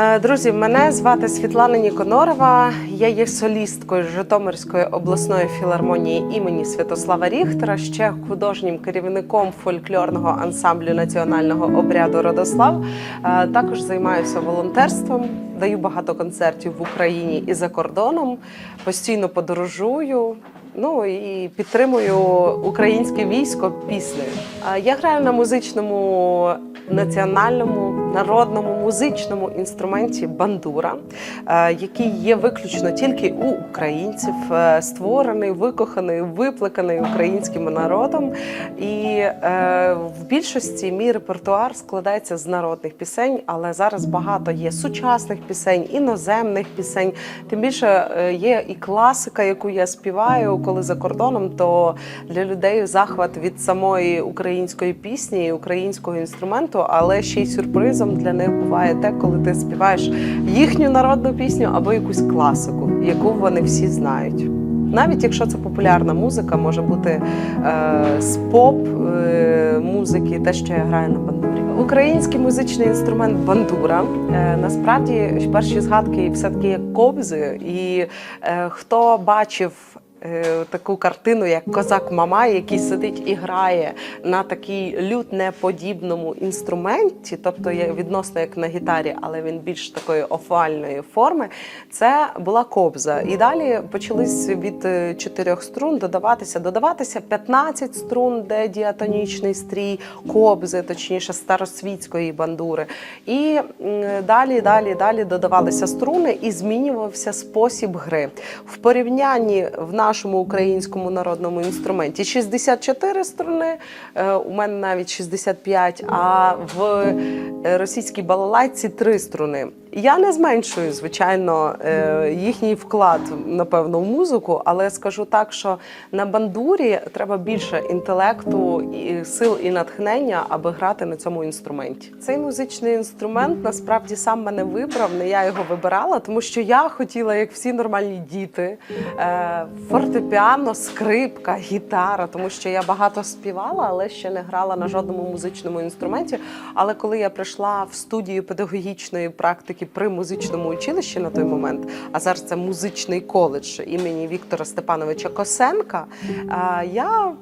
Е, Друзі, мене звати Світлана Ніконорова. Я є солісткою Житомирської обласної філармонії імені Святослава Ріхтера, ще художнім керівником фольклорного ансамблю національного обряду Родослав. Е, Також займаюся волонтерством, даю багато концертів в Україні і за кордоном, постійно подорожую. Ну і підтримую українське військо піснею. Я граю на музичному національному народному музичному інструменті бандура, е, який є виключно тільки у українців, е, створений, викоханий, виплеканий українським народом. І е, в більшості мій репертуар складається з народних пісень, але зараз багато є сучасних пісень, іноземних пісень. Тим більше є і класика, яку я співаю, коли за кордоном, то для людей захват від самої української пісні українського інструменту, але ще й сюрпризом для них буває те, коли ти співаєш їхню народну пісню або якусь класику, яку вони всі знають. Навіть якщо це популярна музика, може бути е, з поп е, музики, те, що я граю на бандурі. Український музичний інструмент бандура. Е, насправді перші згадки все таки як кобзи. І е, хто бачив. Е, Таку картину, як козак Мамай, який сидить і грає на такій лютнеподібному інструменті, тобто відносно як на гітарі, але він більш такої овальної форми. Це була кобза. І далі почались від е, чотирьох струн додаватися, додаватися 15 струн, де діатонічний стрій, кобзи, точніше старосвітської бандури. І далі, далі, далі додавалися струни і змінювався спосіб гри. В порівнянні в нашому українському народному інструменті 64 струни, е, у мене навіть 65, а в е, російській балалайці 3 струни. Я не зменшую, звичайно, е, їхній вклад, напевно, в музику, але скажу так, що на бандурі треба більше інтелекту, і сил і натхнення, аби грати на цьому інструменті. Цей музичний інструмент насправді сам мене вибрав, не я його вибирала, тому що я хотіла, як всі нормальні діти, е, фортепіано, скрипка, гітара, тому що я багато співала, але ще не грала на жодному музичному інструменті. Але коли я прийшла в студію педагогічної практики при музичному училищі на той момент, а зараз це музичний коледж імені Віктора Степановича Косенка, я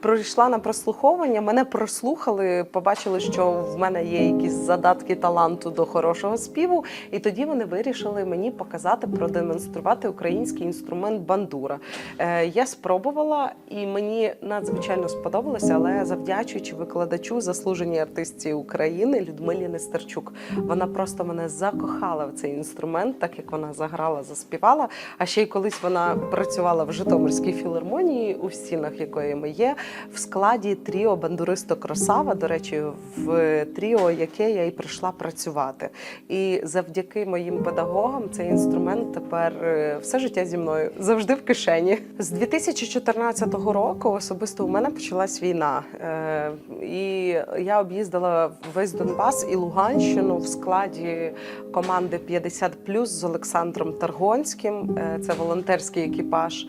прийшла на прослуховування, мене прослухали, побачили, що в мене є якісь задатки таланту до хорошого співу, і тоді вони вирішили мені показати, продемонструвати український інструмент бандура. Е, я спробувала, і мені надзвичайно сподобалося, але завдячуючи викладачу, заслуженій артистці України Людмилі Нестерчук. Вона просто мене закохала в цей інструмент, так як вона заграла, заспівала. А ще й колись вона працювала в Житомирській філармонії, у стінах якої ми є, в складі тріо бандуристо Красава. До речі, в тріо, яке я і прийшла працювати. І завдяки моїм педагогам цей інструмент тепер е, все життя зі мною завжди в кишені. З 2014 року особисто у мене почалась війна, Е, і я об'їздила весь Донбас і Луганщину в складі команди «50+» з Олександром Таргонським. Е, Це волонтерський екіпаж,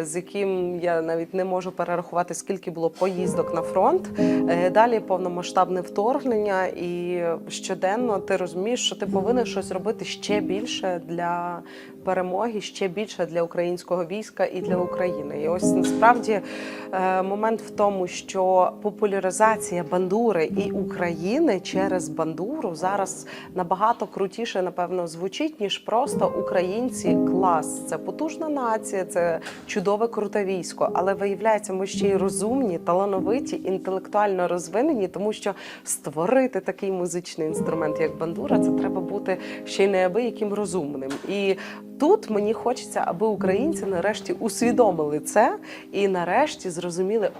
з яким я навіть не можу перерахувати, скільки було поїздок на фронт. Е, Далі повномасштабне вторгнення, і щоденно ти розумієш, що ти повинен щось робити ще більше для перемоги, ще більше для українського війська і для України. І ось насправді е, момент в тому, що популяризація бандури і України через бандуру зараз набагато крутіше, напевно, звучить, ніж просто українці клас. Це потужна нація, це чудове круте військо. Але виявляється, ми ще й розумні, талановиті, інтелектуально розвинені, тому що створити такий музичний інструмент, як бандура, це треба бути ще й неабияким розумним. І тут мені хочеться, аби українці нарешті усвідомили це і нарешті зрозуміли.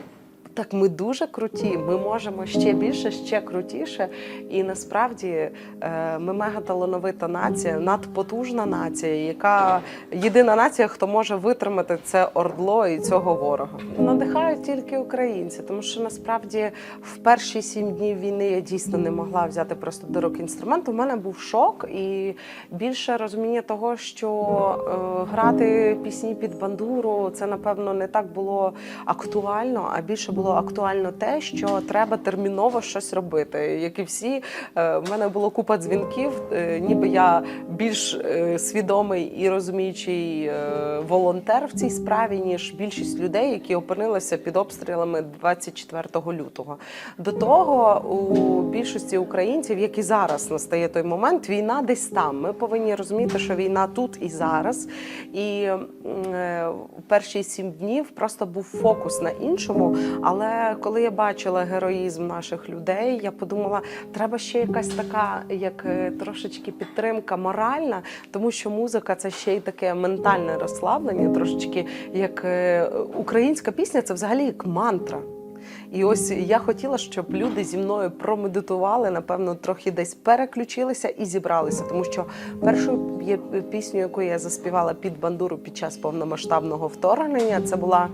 Так, ми дуже круті. Ми можемо ще більше, ще крутіше. І насправді е, ми мега талановита нація, надпотужна нація, яка єдина нація, хто може витримати це ордло і цього ворога. Надихають тільки українці, тому що насправді в перші сім днів війни я дійсно не могла взяти просто до рук інструмент. У мене був шок і більше розуміння того, що е, грати пісні під бандуру це напевно не так було актуально, а більше було було актуально те, що треба терміново щось робити. Як і всі, е, в мене було купа дзвінків, е, ніби я більш е, свідомий і розуміючий волонтер в цій справі, ніж більшість людей, які опинилися під обстрілами 24 лютого. До того у більшості українців, як і зараз настає той момент, війна десь там. Ми повинні розуміти, що війна тут і зараз. І перші сім днів просто був фокус на іншому. Але коли я бачила героїзм наших людей, я подумала, треба ще якась така, як е, трошечки підтримка моральна, тому що музика це ще й таке ментальне розслаблення, трошечки як е, українська пісня, це взагалі як мантра. І ось я хотіла, щоб люди зі мною промедитували, напевно, трохи десь переключилися і зібралися. Тому що першою пісню, яку я заспівала під бандуру під час повномасштабного вторгнення, це була.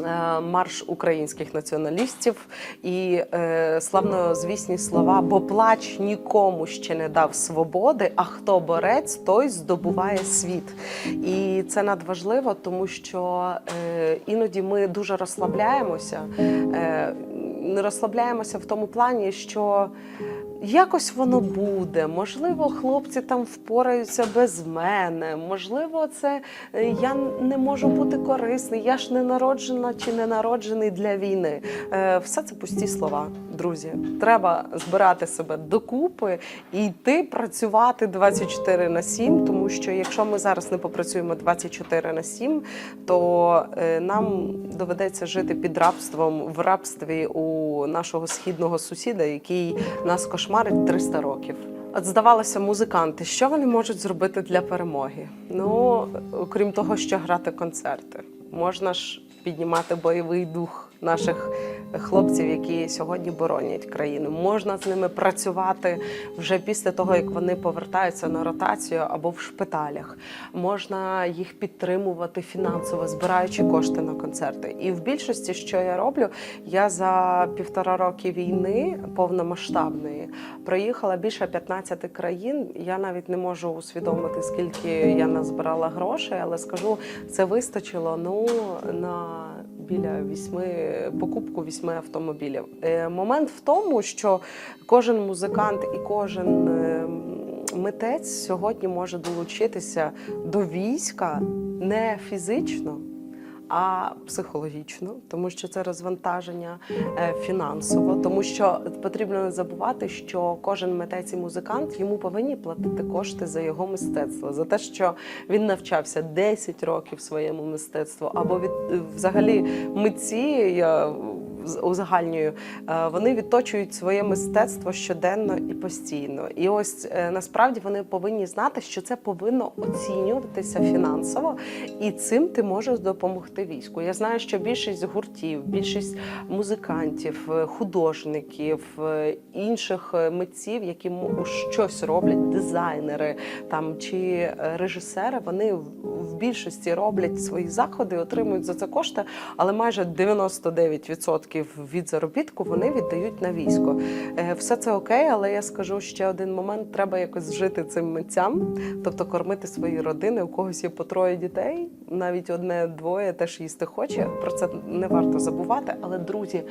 Е, Марш українських націоналістів і е, славнозвісні слова, бо плач нікому ще не дав свободи, а хто борець, той здобуває світ. І це надважливо, тому що е, іноді ми дуже розслабляємося. Е, не розслабляємося в тому плані, що якось воно буде. Можливо, хлопці там впораються без мене. Можливо, це е, я не можу бути корисний. Я ж не народжена чи не народжений для війни. Е, Все це пусті слова, друзі. Треба збирати себе докупи і йти працювати 24 на 7, тому що якщо ми зараз не попрацюємо 24 на 7, то е, нам доведеться жити під рабством в рабстві у нашого східного сусіда, який нас кошмарить 300 років. От здавалося, музиканти, що вони можуть зробити для перемоги? Ну, окрім того, що грати концерти, можна ж піднімати бойовий дух наших хлопців, які сьогодні боронять країну. Можна з ними працювати вже після того, як вони повертаються на ротацію або в шпиталях. Можна їх підтримувати фінансово, збираючи кошти на концерти. І в більшості, що я роблю, я за півтора роки війни повномасштабної проїхала більше 15 країн. Я навіть не можу усвідомити, скільки я назбирала грошей, але скажу, це вистачило ну на біля вісьми покупку вісьми автомобілів. Е, момент в тому, що кожен музикант і кожен е, митець сьогодні може долучитися до війська не фізично. А психологічно, тому що це розвантаження е, фінансово, тому що потрібно не забувати, що кожен митець і музикант йому повинні платити кошти за його мистецтво, за те, що він навчався 10 років своєму мистецтву, або від взагалі митці. Я узагальнюю, е, вони відточують своє мистецтво щоденно і постійно. І ось е, насправді вони повинні знати, що це повинно оцінюватися фінансово, і цим ти можеш допомогти війську. Я знаю, що більшість гуртів, більшість музикантів, е, художників, інших митців, які щось роблять, дизайнери там чи режисери, вони в більшості роблять свої заходи, отримують за це кошти, але майже 99% від заробітку вони віддають на військо. Е, Все це окей, але я скажу ще один момент: треба якось жити цим митцям, тобто кормити свої родини. У когось є по троє дітей, навіть одне-двоє теж їсти хоче. Про це не варто забувати. Але друзі.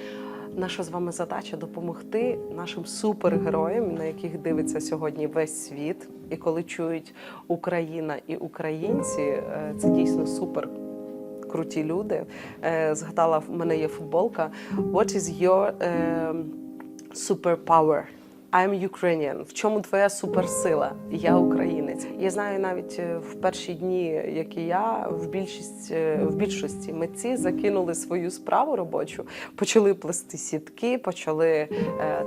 Наша з вами задача допомогти нашим супергероям, на яких дивиться сьогодні весь світ. І коли чують Україна і українці, е, це дійсно супер круті люди. Е, Згадала, в мене є футболка. What is your е, superpower? I'm Ukrainian. В чому твоя суперсила? Я українець. Я знаю навіть е, в перші дні, як і я, в більшість е, в більшості митці закинули свою справу робочу, почали плести сітки, почали е,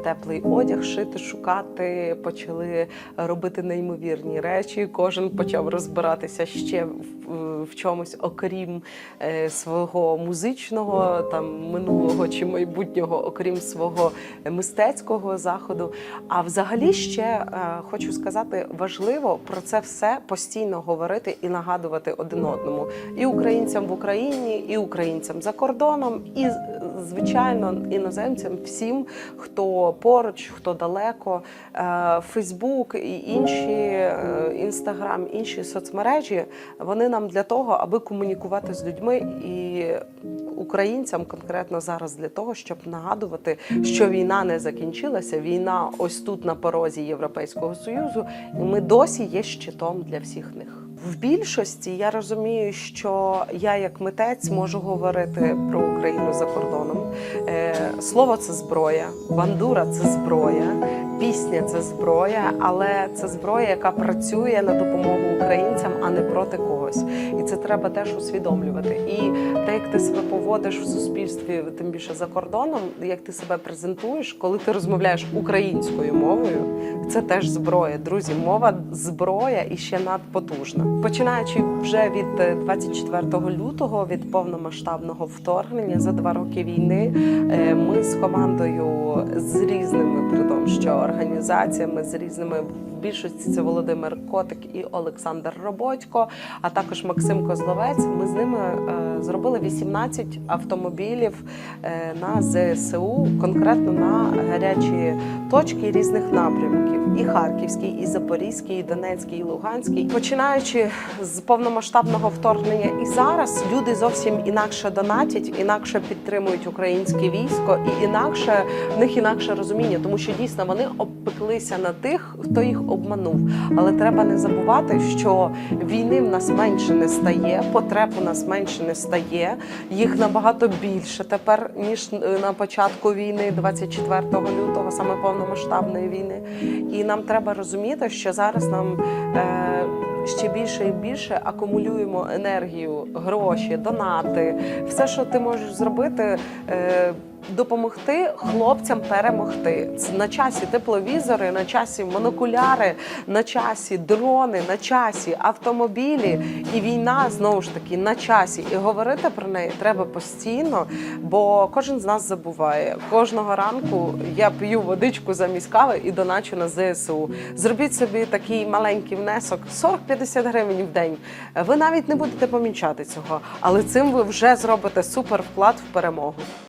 теплий одяг шити, шукати, почали робити неймовірні речі. Кожен почав розбиратися ще в, в чомусь, окрім е, свого музичного там минулого чи майбутнього, окрім свого мистецького заходу. А взагалі ще е, хочу сказати, важливо про це все постійно говорити і нагадувати один одному і українцям в Україні, і українцям за кордоном, і звичайно іноземцям, всім, хто поруч, хто далеко. Е, Фейсбук і інші е, інстаграм, інші соцмережі вони нам для того, аби комунікувати з людьми і українцям конкретно зараз для того, щоб нагадувати, що війна не закінчилася. Війна ось тут на порозі Європейського союзу, і ми досі є щитом для всіх них. В більшості я розумію, що я як митець можу говорити про Україну за кордоном. Е, Слово це зброя, бандура це зброя, пісня це зброя, але це зброя, яка працює на допомогу українцям, а не проти когось. І це треба теж усвідомлювати. І те, як ти себе поводиш в суспільстві, тим більше за кордоном, як ти себе презентуєш, коли ти розмовляєш українською мовою, це теж зброя. Друзі, мова зброя і ще надпотужна. Починаючи вже від е, 24 лютого, від повномасштабного вторгнення за два роки війни, е, ми з командою з різними, при тому, що організаціями з різними. В більшості це Володимир Котик і Олександр Роботько, а також Максим Козловець. Ми з ними е, зробили 18 автомобілів е, на ЗСУ, конкретно на гарячі точки різних напрямків: і Харківський, і Запорізький, і Донецький, і Луганський. Починаючи з повномасштабного вторгнення і зараз люди зовсім інакше донатять, інакше підтримують українське військо, і інакше в них інакше розуміння, тому що дійсно вони обпеклися на тих, хто їх обманув. Але треба не забувати, що війни в нас менше не стає, потреб у нас менше не стає. Їх набагато більше тепер ніж е, на початку війни, 24 лютого, саме повномасштабної війни. І нам треба розуміти, що зараз нам. Е, Ще більше і більше акумулюємо енергію, гроші, донати, все, що ти можеш зробити, е, допомогти хлопцям перемогти. На часі тепловізори, на часі монокуляри, на часі дрони, на часі автомобілі. І війна знову ж таки на часі. І говорити про неї треба постійно, бо кожен з нас забуває. Кожного ранку я п'ю водичку замість кави і доначу на ЗСУ. Зробіть собі такий маленький внесок 40-50 гривень в день. Ви навіть не будете помічати цього, але цим ви вже зробите супер вклад в перемогу.